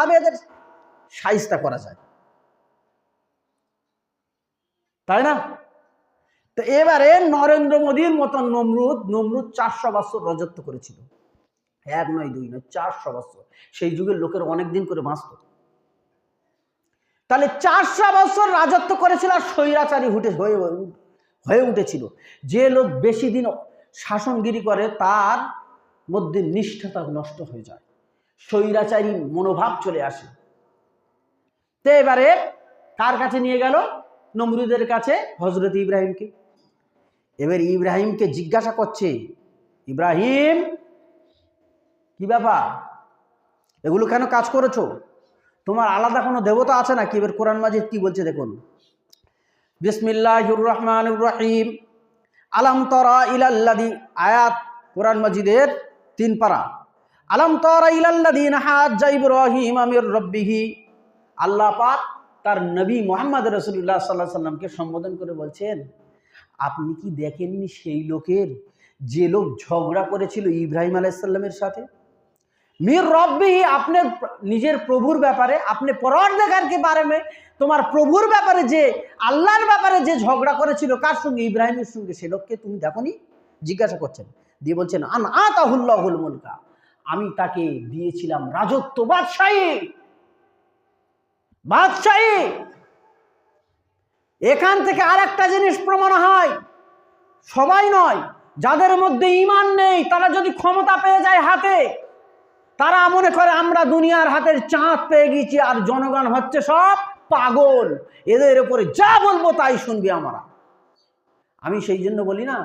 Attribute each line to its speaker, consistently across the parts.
Speaker 1: ভাবে এদের সাইজটা করা যায়। তাই না? তো এবারে নরেন্দ্র মোদীর মতন নমরুদ নমরুদ চারশো বছর রাজত্ব করেছিল। এক নয়, দুই নয়, চারশো বছর। সেই যুগের লোকের অনেক দিন করে বাঁচত। তাহলে চারশো বছর রাজত্ব করেছিল আর স্বৈরাচারী হুটে হয়ে হয়ে উঠেছিল। যে লোক বেশি দিন শাসনগিরি করে, তার মধ্যে নিষ্ঠতা নষ্ট হয়ে যায়। স্বৈরাচারী মনোভাব চলে আসে। তো এবারে কার কাছে নিয়ে গেল? নমরুদের কাছে হজরত ইব্রাহিমকে। এবার ইব্রাহিমকে জিজ্ঞাসা করছে, ইব্রাহিম, কি ব্যাপার? এগুলো কেন কাজ করেছ? তোমার আলাদা কোনো দেবতা আছে নাকি? এবার কোরআন মাজিদ কি বলছে দেখুন। বিসমিল্লাহির রহমানির রহিম। আলাম তরা ইলাল্লাদি আয়াত কোরআন মাজিদের তিন পারা। আলাম তরা আমির রব্বিহি। আল্লাহ পাক তার নবী মোহাম্মদ রসুল্লাহ সাল্লাহ সাল্লামকে সম্বোধন করে বলছেন, আপনি কি দেখেননি সেই লোকের যে লোক ঝগড়া করেছিল ইব্রাহিম আলাইসাল্লামের সাথে? মির রব্বি আপনার নিজের প্রভুর ব্যাপারে, আপনি পরওয়ারদিগারকে বারে মে, তোমার প্রভুর ব্যাপারে যে, আল্লাহর ব্যাপারে যে ঝগড়া করেছিল, কার সঙ্গে? ইব্রাহিমের সঙ্গে। সে লোককে তুমি দেখনি? জিজ্ঞাসা করছেন। দিয়ে বলছেন, আন আতাহুল্লাহুল মুলকা। আমি তাকে দিয়েছিলাম রাজত্ব বাদশাহী বাদশাহী এখান থেকে আর একটা জিনিস প্রমাণ হয়। সবাই নয়, যাদের মধ্যে ইমান নেই, তারা যদি ক্ষমতা পেয়ে যায় হাতে, তারা মনে করে আমরা দুনিয়ার হাতের চাঁদ পেয়ে গেছি আর জনগণ হচ্ছে সব পাগল। এদের উপরে যা বলব তাই শুনবি আমরা। আমি সেই জন্য বলি না,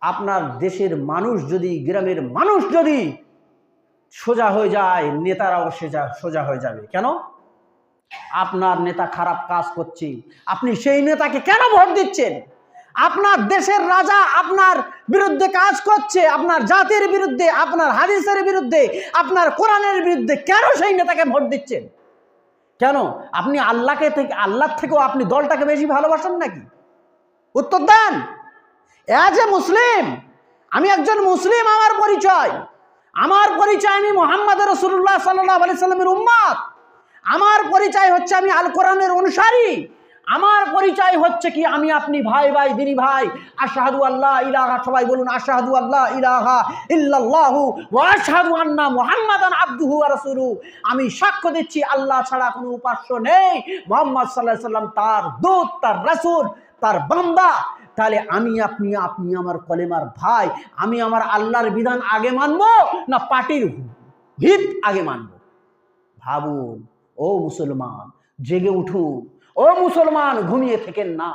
Speaker 1: আপনার দেশের মানুষ যদি, গ্রামের মানুষ যদি সোজা হয়ে যায়, নেতারাও সেজা, সোজা হয়ে যাবে। কেন? আপনার নেতা খারাপ কাজ করছে। আপনি সেই নেতাকে কেন ভোট দিচ্ছেন? আপনার দেশের রাজা আপনার বিরুদ্ধে কাজ করছে, আপনার জাতির বিরুদ্ধে, আপনার হাদিসের বিরুদ্ধে, আপনার কোরআনের বিরুদ্ধে কেন সেই নেতাকে ভোট দিচ্ছেন? কেন? আপনি আল্লাহকে থেকে, আল্লাহর থেকেও আপনি দলটাকে বেশি ভালোবাসেন নাকি? উত্তর দেন। অ্যাজ এ মুসলিম, আমি একজন মুসলিম, আমার পরিচয়। আমার পরিচয় আমি মোহাম্মদ রসুল্লাহ সাল্লাহ আলি সাল্লামের উম্মাদ আমার পরিচয় হচ্ছে আমি আল কোরআনের অনুসারী। আমার পরিচয় হচ্ছে কি, আমি আপনি ভাই ভাই, দিনী ভাই। আশাহাদু আল্লাহ ইলাহা, সবাই বলুন আশাহাদু আল্লাহ ইলাহা ইল্লাল্লাহু ওয়া আশহাদু আন্না মুহাম্মাদান আবদুহু ওয়া রাসূলুহু আমি সাক্ষ্য দিচ্ছি, আল্লাহ ছাড়া কোনো উপাস্য নেই। মুহাম্মদ সাল্লাল্লাহু আলাইহি সাল্লাম তার দূত, তার রাসূল, তার বান্দা। তাহলে আমি আপনি আপনি আমার কলেমার ভাই, আমি আমার আল্লাহর বিধান আগে মানব না পার্টির হিত আগে মানব? ভাবুন, ও মুসলমান, জেগে উঠুন। ও মুসলমান, ঘুমিয়ে থেকেন না।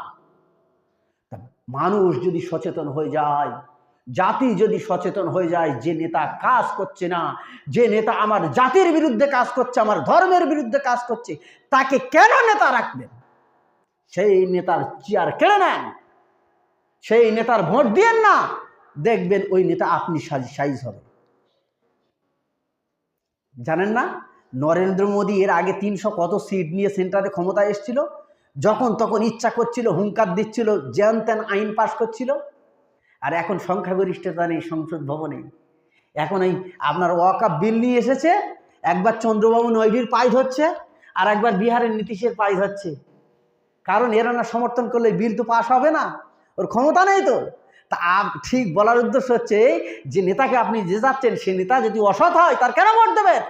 Speaker 1: মানুষ যদি সচেতন হয়ে যায়, জাতি যদি সচেতন হয়ে যায়, যে নেতা কাজ করছে না, যে নেতা আমার জাতির বিরুদ্ধে কাজ করছে, আমার ধর্মের বিরুদ্ধে কাজ করছে, তাকে কেন নেতা রাখবেন? সেই নেতার চেয়ার কেড়ে নেন। সেই নেতার ভোট দিয়েন না, দেখবেন ওই নেতা আপনি সাইজ হবে। জানেন না, নরেন্দ্র মোদী এর আগে তিনশো কত সিট নিয়ে সেন্টারে ক্ষমতায় এসেছিল? যখন তখন ইচ্ছা করছিল, হুঙ্কার দিচ্ছিল, যেন তেন আইন পাশ করছিল। আর এখন সংখ্যাগরিষ্ঠতা নেই সংসদ ভবনে। এখন এই আপনার ওয়াকাপ বিল নিয়ে এসেছে, একবার চন্দ্রবাবু নয়ডির পাই ধরছে আর একবার বিহারের নীতিশের পাই ধরছে কারণ এরা না সমর্থন করলে বিল তো পাশ হবে না। ওর ক্ষমতা নেই তো। তা ঠিক বলার উদ্দেশ্য হচ্ছে যে নেতাকে আপনি যে যাচ্ছেন সে নেতা যদি অসৎ হয়, তার কেন ভোট দেবেন?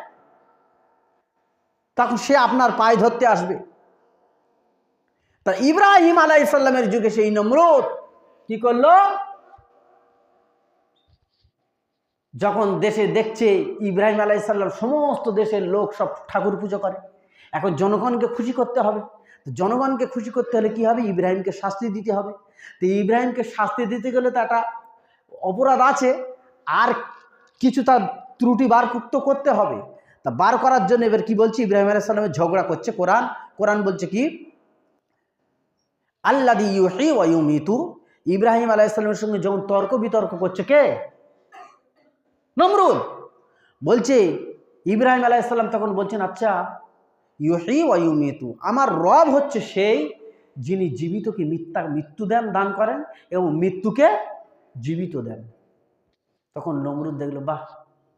Speaker 1: তখন সে আপনার পায়ে ধরতে আসবে। তা ইব্রাহিম আলাইসাল্লামের যুগে সেই নমরুদ কি করল? যখন দেশে দেখছে ইব্রাহিম আলাইসাল্লাম সমস্ত দেশের লোক সব ঠাকুর পুজো করে। এখন জনগণকে খুশি করতে হবে। জনগণকে খুশি করতে হলে কি হবে? ইব্রাহিমকে শাস্তি দিতে হবে। তো ইব্রাহিমকে শাস্তি দিতে গেলে তো একটা অপরাধ আছে, আর কিছু তার ত্রুটি বার তো করতে হবে। তা বার করার জন্য এবার কি বলছে? ইব্রাহিম আলাইসাল্লামের ঝগড়া করছে কোরআন। কোরআন বলছে কি? আল্লা আল্লাদি ইউহি ওয়ুমিতু ইব্রাহিম আলাইসাল্লামের সঙ্গে যখন তর্ক বিতর্ক করছে কে? নমরুদ। বলছে, ইব্রাহিম আলাইসাল্লাম তখন বলছেন আচ্ছা ইউহি ওয়ুমিতু আমার রব হচ্ছে সেই যিনি জীবিতকে মিথ্যা, মৃত্যু দেন, দান করেন এবং মৃত্যুকে জীবিত দেন। তখন নমরুদ দেখল, বাহ,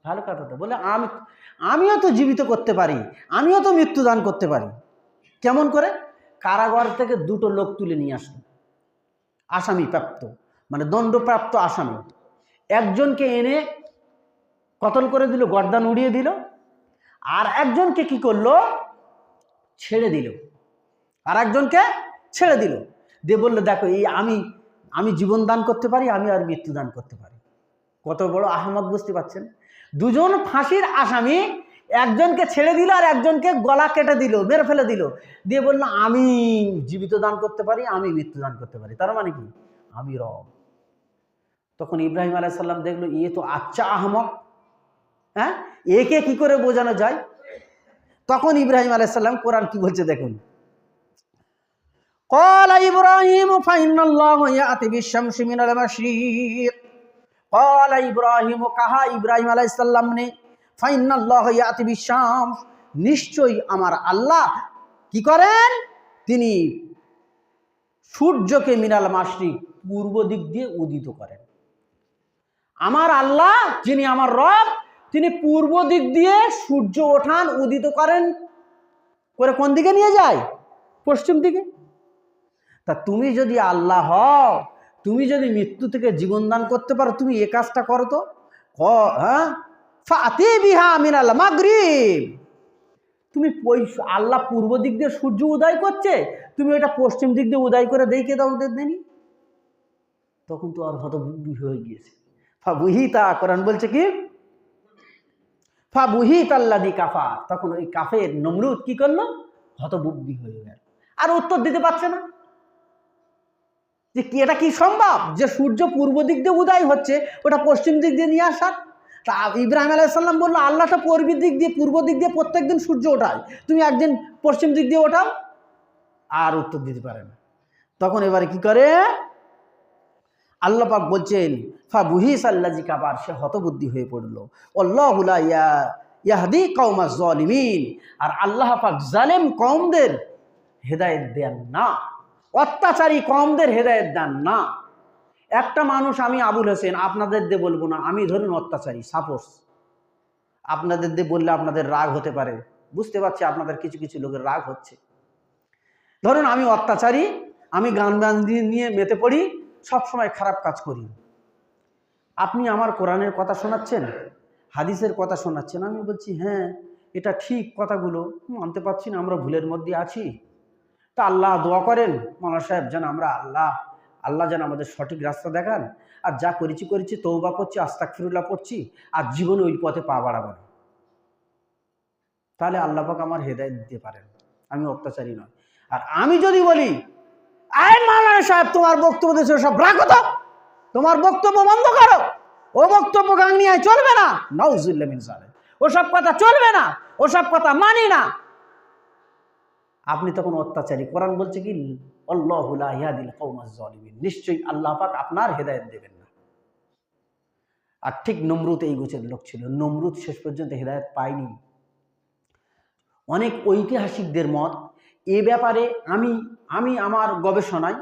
Speaker 1: ভালো কথা তো। বলে আমি, আমিও তো জীবিত করতে পারি, আমিও তো মৃত্যুদান করতে পারি। কেমন করে? কারাগার থেকে দুটো লোক তুলে নিয়ে আসলো। আসামি প্রাপ্ত মানে দণ্ডপ্রাপ্ত আসামি। একজনকে এনে কতল করে দিল, গর্দান উড়িয়ে দিল, আর একজনকে কি করল? ছেড়ে দিল। আর একজনকে ছেড়ে দিল। দিয়ে বলল, দেখো, এই আমি আমি জীবন দান করতে পারি, আমি আর মৃত্যু দান করতে পারি। কত বড় আহমদ বুঝতে পারছেন? দুজন ফাঁসির আসামি একজনকে ছেড়ে দিল আর একজনকে গলা কেটে দিল, মেরে ফেলে দিল। দিয়ে বলল, আমি জীবিত দান করতে পারি, আমি মৃত্যু দান করতে পারি। তার মানে কি? আমি রব। তখন ইব্রাহিম আলাইসাল্লাম দেখল ইয়ে তো আচ্ছা আহমক হ্যাঁ? একে কি করে বোঝানো যায়? তখন ইব্রাহিম আলাইসাল্লাম কোরআন কি বলছে দেখুন। قال إبراهيم فإن الله يأتي بالشمس من المشرق. قال إبراهيم, কাহা ইব্রাহিম আলাইহিস সালাম নে? ফাইন আল্লাহ ইয়াতি বিশামস নিশ্চয়ই আমার আল্লাহ কি করেন? তিনি সূর্যকে মিনাল মাসরি পূর্ব দিক দিয়ে উদিত করেন। আমার আল্লাহ যিনি আমার রব, তিনি পূর্ব দিক দিয়ে সূর্য ওঠান উদিত করেন। করে কোন দিকে নিয়ে যায়? পশ্চিম দিকে। তা তুমি যদি আল্লাহ হও, তুমি যদি মৃত্যু থেকে জীবন দান করতে পারো, তুমি এ কাজটা করো তো। হ্যাঁ? ফাতে বিহা মিনাল মাগরিব। তুমি আল্লাহ পূর্ব দিক দিয়ে সূর্য উদয় করছে, তুমি ওটা পশ্চিম দিক দিয়ে উদয় করে দেখে দাও ওদের দেনি। তখন তো আর হতবুদ্ধি হয়ে গিয়েছে। ফা বুহিতা কোরআন বলছে কি? ফা বুহিত আল্লাদি কাফা তখন ওই কাফের নমরুদ কি করল? হতবুদ্ধি হয়ে গেল। আর উত্তর দিতে পারছে না। যে কি, এটা কি সম্ভব? যে সূর্য পূর্ব দিক দিয়ে উদয় হচ্ছে, ওটা পশ্চিম দিক দিয়ে নিয়ে আসার? তা ইব্রাহিম আলাইসাল্লাম বলল, আল্লাহটা পূর্ব দিক দিয়ে, পূর্ব দিক দিয়ে প্রত্যেকদিন সূর্য ওঠায়। তুমি একদিন পশ্চিম দিক দিয়ে ওঠাও, আর উত্তর দিতে পারে না। তখন এবারে কি করে? আল্লাহ পাক বলছেন ফা বুহিস আল্লাজি কাবার সে হতবুদ্ধি হয়ে পড়ল। অল্লাহুলা ইয়া, ইয়াহদি কৌমা জলিমিন আর আল্লাহ পাক জালেম কৌমদের হেদায়েত দেন না। অত্যাচারী কমদের হেদায়েত দেন না। একটা মানুষ আমি আবুল হোসেন, আপনাদের দিয়ে বলব না, আমি ধরুন অত্যাচারী সাপোজ আপনাদের দিয়ে বললে আপনাদের রাগ হতে পারে। বুঝতে পারছি আপনাদের কিছু কিছু লোকের রাগ হচ্ছে। ধরুন আমি অত্যাচারী, আমি গান বান নিয়ে মেতে পড়ি সবসময় খারাপ কাজ করি। আপনি আমার কোরআনের কথা শোনাচ্ছেন? হাদিসের কথা শোনাচ্ছেন? আমি বলছি হ্যাঁ এটা ঠিক কথাগুলো। মানতে পারছি না, আমরা ভুলের মধ্যে আছি। তা আল্লাহ দোয়া করেন মালা সাহেব, যেন আমরা আল্লাহ আল্লাহ যেন আমাদের সঠিক রাস্তা দেখান। আর যা করেছি করেছি তৌবা করছি আস্তাক ফিরুল্লাহ পড়ছি, আর জীবনে ওই পথে পা বাড়াবো না। তাহলে আল্লাহ পাক আমার হেদায়ত দিতে পারেন। আমি অত্যাচারী নয় আর আমি যদি বলি আয় সাহেব, তোমার বক্তব্য দিয়েছে সব রাখো তো তোমার বক্তব্য বন্ধ করো। ও বক্তব্য গাংনিয়ায় চলবে না। নাউজুল্লাহ জালেম ওসব কথা চলবে না। ওসব কথা মানি না। আপনি তখন অত্যাচারী। কোরআন বলছে কি নিশ্চয়ই আল্লাহ পাক আপনার হেদায়ত দেবেন না। আর ঠিক নমরুদ এই গোছের লোক ছিল। নমরুদ শেষ পর্যন্ত হেদায়ত পায়নি। অনেক ঐতিহাসিকদের মত, এ ব্যাপারে আমি আমি আমার গবেষণায়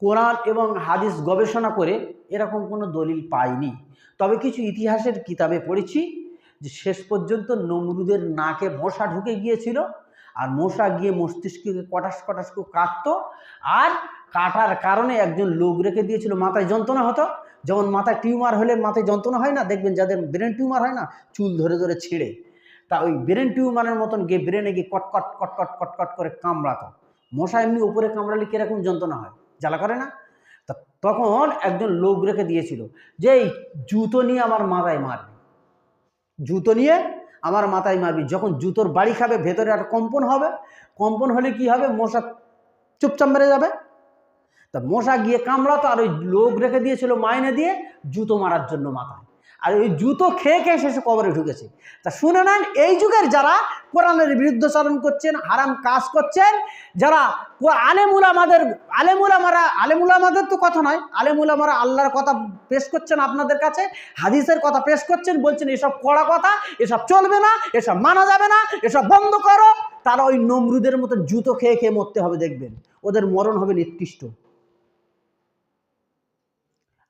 Speaker 1: কোরআন এবং হাদিস গবেষণা করে এরকম কোনো দলিল পাইনি। তবে কিছু ইতিহাসের কিতাবে পড়েছি যে শেষ পর্যন্ত নমরুদের নাকে মশা ঢুকে গিয়েছিল। আর মশা গিয়ে মস্তিষ্ককে কটাস কটাস করে কাটতো। আর কাটার কারণে একজন লোক রেখে দিয়েছিল, মাথায় যন্ত্রণা হতো। যেমন মাথায় টিউমার হলে মাথায় যন্ত্রণা হয় না, দেখবেন যাদের ব্রেন টিউমার হয় না, চুল ধরে ধরে ছিঁড়ে। তা ওই ব্রেন টিউমারের মতন গিয়ে ব্রেনে গিয়ে কটকট কটকট কটকট করে কামড়াতো। মশা এমনি উপরে কামড়ালে কীরকম যন্ত্রণা হয়? জ্বালা করে না? তা তখন একজন লোক রেখে দিয়েছিল যে, এই জুতো নিয়ে আমার মাথায় মারবে। জুতো নিয়ে আমার মাথায় মারবি। যখন জুতোর বাড়ি খাবে, ভেতরে একটা কম্পন হবে। কম্পন হলে কি হবে? মশা চুপচাপ মেরে যাবে। তা মশা গিয়ে কামড়াতো আর ওই লোক রেখে দিয়েছিল মাইনে দিয়ে জুতো মারার জন্য মাথায়। আর ওই জুতো খেয়ে খেয়ে শেষে কবরে ঢুকেছে। তা শুনে নেন, এই যুগের যারা কোরআনের বিরুদ্ধ বিরুদ্ধচারণ করছেন, হারাম কাজ করছেন, যারা আলেমুল আমাদের, আলেমুল আমারা, আলেমুল আমাদের তো কথা নয়, আলেমুল আমারা আল্লাহর কথা পেশ করছেন আপনাদের কাছে, হাদিসের কথা পেশ করছেন, বলছেন এসব কড়া কথা, এসব চলবে না, এসব মানা যাবে না, এসব বন্ধ করো। তারা ওই নমরুদের মতো জুতো খেয়ে খেয়ে মরতে হবে, দেখবেন। ওদের মরণ হবে নির্দিষ্ট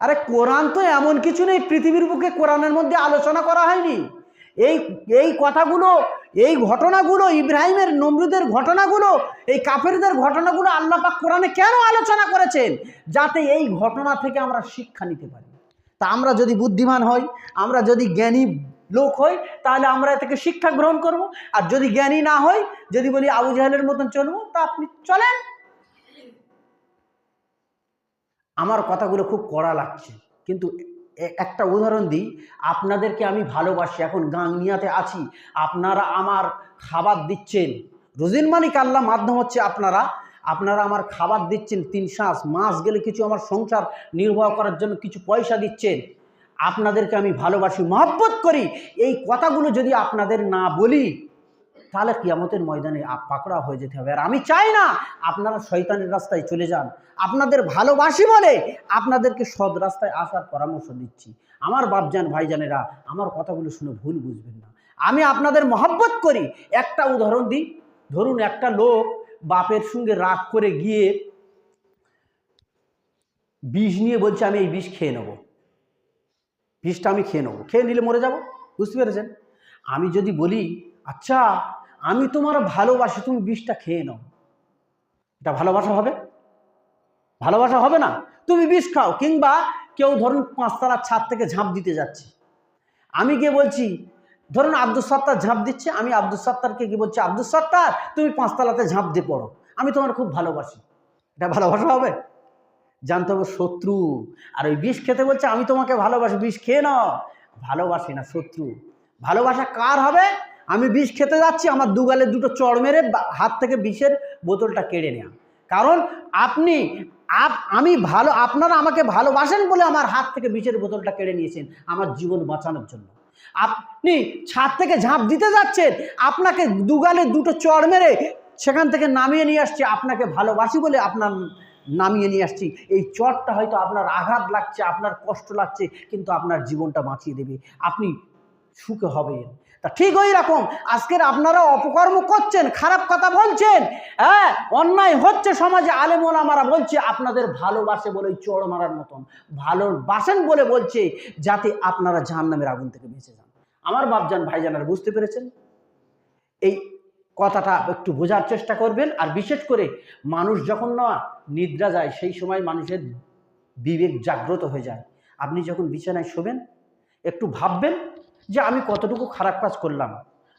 Speaker 1: আরে কোরআন তো এমন কিছু নেই, পৃথিবীর বুকে কোরআনের মধ্যে আলোচনা করা হয়নি। এই এই কথাগুলো, এই ঘটনাগুলো, ইব্রাহিমের, নমরুদের ঘটনাগুলো, এই কাফেরদের ঘটনাগুলো আল্লাহ পাক কোরআনে কেন আলোচনা করেছেন? যাতে এই ঘটনা থেকে আমরা শিক্ষা নিতে পারি। তা আমরা যদি বুদ্ধিমান হই, আমরা যদি জ্ঞানী লোক হই, তাহলে আমরা থেকে শিক্ষা গ্রহণ করব। আর যদি জ্ঞানী না হই, যদি বলি আবু জাহেলের মতন চলবো, তা আপনি চলেন। আমার কথাগুলো খুব কড়া লাগছে। কিন্তু একটা উদাহরণ দিই। আপনাদেরকে আমি ভালোবাসি, এখন গাংনিয়াতে আছি। আপনারা আমার খাবার দিচ্ছেন। রোজিন মালিক আল্লাহ মাধ্যম হচ্ছে আপনারা। আপনারা আমার খাবার দিচ্ছেন, তিন শ্বাস মাস গেলে কিছু আমার সংসার নির্বাহ করার জন্য কিছু পয়সা দিচ্ছেন। আপনাদেরকে আমি ভালোবাসি, মহব্বত করি। এই কথাগুলো যদি আপনাদের না বলি তাহলে কিয়ামতের ময়দানে পাকড়া হয়ে যেতে হবে। আর আমি চাই না আপনারা শয়তানের রাস্তায় চলে যান। আপনাদের ভালোবাসি বলে আপনাদেরকে সৎ রাস্তায় আসার পরামর্শ দিচ্ছি। আমার বাপজান, ভাইজানেরা, আমার কথাগুলো শুনে ভুল বুঝবেন না। আমি আপনাদের মহব্বত করি। একটা উদাহরণ দিই। ধরুন একটা লোক বাপের সঙ্গে রাগ করে গিয়ে বিষ নিয়ে বলছে, আমি এই বিষ খেয়ে নেব। বিষটা আমি খেয়ে নেব। খেয়ে নিলে মরে যাব? বুঝতে পেরেছেন? আমি যদি বলি আচ্ছা আমি তোমার ভালোবাসি, তুমি বিষটা খেয়ে নাও। এটা ভালোবাসা হবে? ভালোবাসা হবে না? তুমি বিষ খাও, কিংবা কেউ ধরুন পাঁচতলার ছাদ থেকে ঝাঁপ দিতে যাচ্ছে। আমি গিয়ে বলছি, ধরুন আব্দুল সত্তার ঝাঁপ দিচ্ছে, আমি আব্দুল সত্তারকে কি বলছি, আব্দুল সত্তার, তুমি পাঁচতলাতে ঝাঁপ দিয়ে পড়ো। আমি তোমার খুব ভালোবাসি। এটা ভালোবাসা হবে? জানতে হবে শত্রু। আর ওই বিষ খেতে বলছে, আমি তোমাকে ভালোবাসি, বিষ খেয়ে নাও। ভালোবাসি না শত্রু। ভালোবাসা কার হবে? আমি বিষ খেতে যাচ্ছি, আমার দুগালে দুটো চড় মেরে হাত থেকে বিষের বোতলটা কেড়ে নেওয়া কারণ আপনি, আপ, আমি ভালো, আপনারা আমাকে ভালোবাসেন বলে আমার হাত থেকে বিষের বোতলটা কেড়ে নিয়েছেন আমার জীবন বাঁচানোর জন্য। আপনি ছাদ থেকে ঝাঁপ দিতে যাচ্ছেন, আপনাকে দুগালে দুটো চড় মেরে সেখান থেকে নামিয়ে নিয়ে আসছে, আপনাকে ভালোবাসি বলে আপনার নামিয়ে নিয়ে আসছি। এই চটটা হয়তো আপনার আঘাত লাগছে, আপনার কষ্ট লাগছে, কিন্তু আপনার জীবনটা বাঁচিয়ে দেবে। আপনি সুখে হবেন। তা ঠিক ওই রকম। আজকের আপনারা অপকর্ম করছেন, খারাপ কথা বলছেন হ্যাঁ? অন্যায় হচ্ছে সমাজে আলেমোল আমারা বলছে, আপনাদের ভালোবাসে বলে চড় মারার মতন। ভালোবাসেন বলে বলছে, যাতে আপনারা জাহান্নামের আগুন থেকে বেঁচে যান। আমার বাপজান ভাইজানারা বুঝতে পেরেছেন? এই কথাটা একটু বোঝার চেষ্টা করবেন, আর বিশেষ করে মানুষ যখন না নিদ্রা যায়, সেই সময় মানুষের বিবেক জাগ্রত হয়ে যায়। আপনি যখন বিছানায় শোবেন, একটু ভাববেন যে আমি কতটুকু খারাপ কাজ করলাম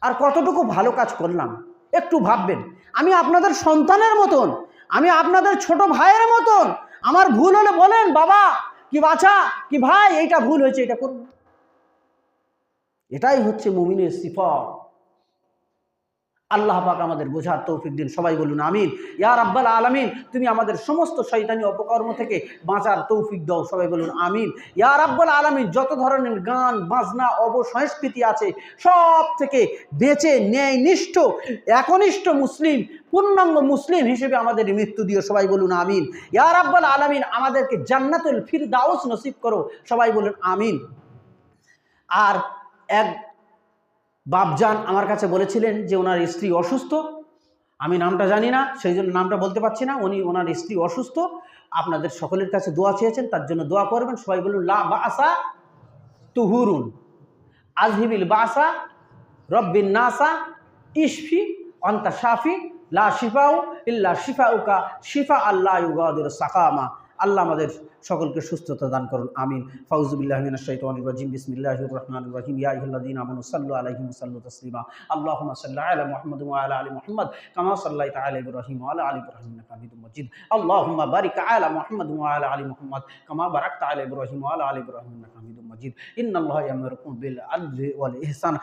Speaker 1: আর কতটুকু ভালো কাজ করলাম। একটু ভাববেন, আমি আপনাদের সন্তানের মতন, আমি আপনাদের ছোট ভাইয়ের মতন, আমার ভুল হলে বলেন, বাবা, কি বাছা, কি ভাই, এইটা ভুল হয়েছে এটা করুন। এটাই হচ্ছে মুমিনের সিফত। আল্লাহ পাক আমাদের বোঝার তৌফিক দিন। সবাই বলুন আমিন। ইয়ার আব্বাল আলামিন, তুমি আমাদের সমস্ত শৈতানি অপকর্ম থেকে বাঁচার তৌফিক দাও। সবাই বলুন আমিন। ইয়ার আব্বাল আলামিন, যত ধরনের গান, বাজনা অবসংস্কৃতি আছে, সব থেকে বেঁচে ন্যায়নিষ্ঠ, একনিষ্ঠ মুসলিম, পূর্ণাঙ্গ মুসলিম হিসেবে আমাদের মৃত্যু দিও। সবাই বলুন আমিন। ইয়ার আব্বাল আলামিন, আমাদেরকে জান্নাতুল ফিরদাউস নসিব করো। সবাই বলুন আমিন। আর এক বাপজান আমার কাছে বলেছিলেন যে ওনার স্ত্রী অসুস্থ। আমি নামটা জানি না, সেই জন্য নামটা বলতে পারছি না। উনি, ওনার স্ত্রী অসুস্থ। আপনাদের সকলের কাছে দোয়া চেয়েছেন, তার জন্য দোয়া করবেন। সবাই বলুন, লা বাসা তুহুরুন। আজহিবিল বাসা রব্বিন নাসা ইশফি অন্তা শাফি লা শিফাউ ইল্লা শিফা উকা শিফা আল্লাহ ইউগাদুর সাকামা। আল্লাহ আমাদের সকলকে সুস্থতা দান করুন, আমিন। ফাউজুবিল্লাহ মিনাশ শাইতানির রাজিম। বিসমিল্লাহির রহমানির রহিম। ইয়া সাল্লু তাসলিমা। আল্লাহুম্মা সাল্লি আলা মুহাম্মাদ আলা আলি মুহাম্মাদ, কামা সাল্লাইতা আলা ইব্রাহিম আলা আলি ইব্রাহিম হামিদুম মাজিদ। আল্লাহুম্মা বারিক আলা মুহাম্মাদ আলা আলি মুহাম্মাদ, কামা বারাকতা আলা ইব্রাহিম আলা আলি ইব্রাহিম হামিদুম মাজিদ। ইন্নাল্লাহা ইয়ামুরুকুম বিল আদলি ওয়াল ইহসান।